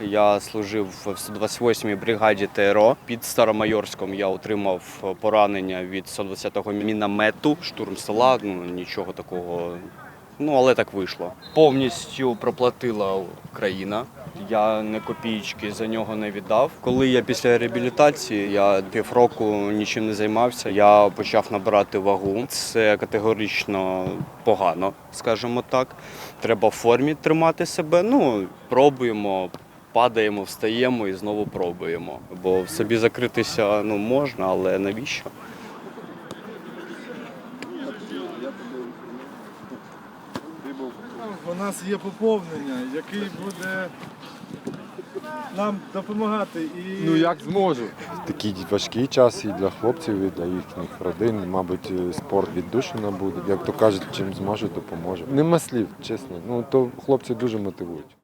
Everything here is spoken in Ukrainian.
Я служив в 128-й бригаді ТРО. Під Старомайорськом я отримав поранення від 120-го міномету. Штурм села, ну нічого такого. Ну, але так вийшло. Повністю проплатила країна. Я не копійки за нього не віддав. Коли я після реабілітації, я півроку нічим не займався. Я почав набирати вагу. Це категорично погано, скажімо так. Треба в формі тримати себе. Ну, пробуємо, падаємо, встаємо і знову пробуємо. Бо в собі закритися ну, можна, але навіщо? У нас є поповнення, який буде нам допомагати і Ну як зможу. Такий важкий час і для хлопців, і для їхніх родин. Мабуть, спорт віддушина буде. Як то кажуть, чим зможе, допоможе. Нема слів, чесно. Ну то хлопці дуже мотивують.